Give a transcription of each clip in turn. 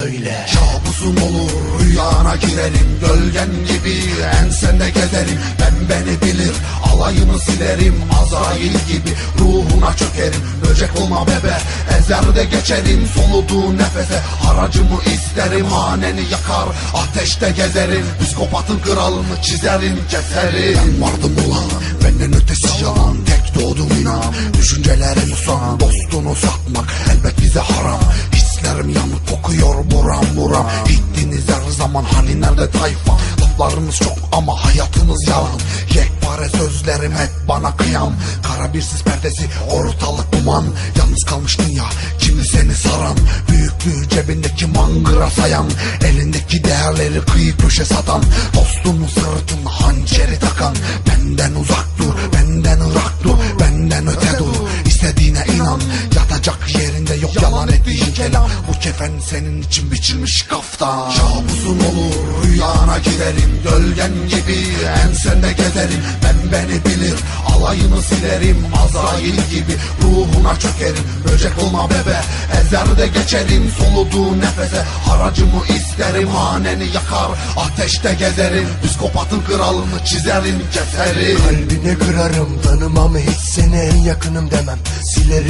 öyle Kabusun olur rüyana girerim Gölgen gibi ensende gezerim Ben beni bilir alayını silerim. Azrail gibi ruhuna çökerim. Böcek olma bebe ezerde geçerim. Soluduğu nefese haracımı isterim. Haneni yakar ateşte gezerim. Psikopatın kralını çizerim keserim. Ben vardım ulan benden ötesi yalan. Tek doğdum inan Düşüncelerim son dostunu satmak Elbet bize haram. Hislerim yanıp kokuyor buram buram. Gittiniz her zaman hani nerede tayfa? Laflarınız çok ama hayatınız yalan. Yekpare sözlerim hep bana kıyam. Kara bir sis perdesi ortalık duman. Yalnız kalmış dünya kimi seni saran? Büyüklüğü cebindeki mangıra sayan. Elindeki değerleri kıyı köşe satan. Dostunu senin için biçilmiş kaftan. Kabusun olur rüyana giderim Gölgen gibi ensende gezerim. Ben beni bilir alayını silerim Azrail gibi ruhuna çökerim. Böcek olma bebe ezerde geçerim Soluduğu nefese haracımı isterim. Haneni yakar ateşte gezerim Psikopatın kralını çizerim keserim. Kalbini kırarım tanımam hiç seni en yakınım demem. Silerim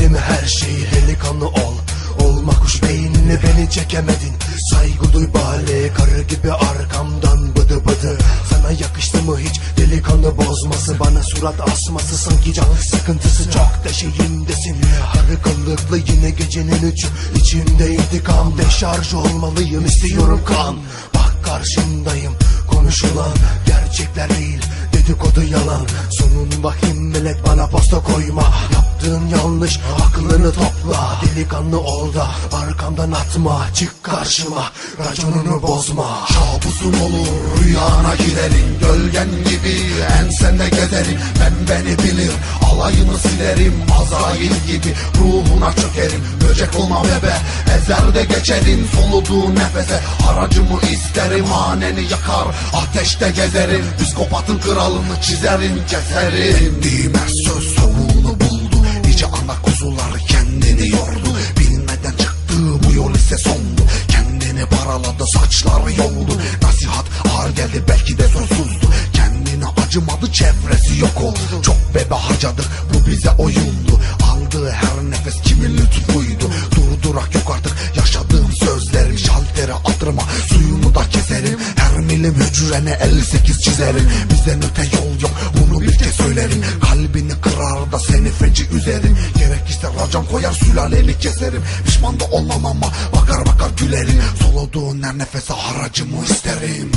çekemedin. Saygı duy bale karı gibi arkamdan bıdı bıdı. Sana yakıştı mı hiç? Delikanlı bozması Bana surat asması sanki can sıkıntısı. Çok deşeğimdesin Karı kıllıklı yine gecenin üçü İçimde intikam deşarj olmalıyım. İstiyorum kan. Bak karşındayım. Konuşulan gerçekler değil. Dedikodu yalan. Sonun vahim melek bana posta koyma Yaptığın yanlış aklını topla. Delikanlı ol da arkamdan atma Çık karşıma. Raconunu bozma. Kabusun olur rüyana girerim Gölgen gibi ensende gezerim Ben beni bilir alayını silerim. Azrail gibi ruhuna çökerim. Böcek olma bebe ezerde geçerim. Soluduğu nefese haracımı isterim. Haneni yakar ateşte gezerim. Psikopatın kralını çizerim keserim. Dindiğim her söz yoldu Nasihat ağır geldi belki de sözsüzdü Kendine acımadı çevresi yok oldu. Çok bebe harcadık bu bize oyundu. Aldığı her nefes kimin lütfuydu Durdurak yok artık yaşadığım sözlerim. Şaltere attırma suyunu da keserim. Her milim hücrene 58 çizerim. Bizden öte yol yok bunu bir kez söylerim. Kalbini kırar da seni feci üzerim koyar sülaleni keserim. Pişman da olmam ama bakar bakar gülerim. Soluduğun her nefese haracımı isterim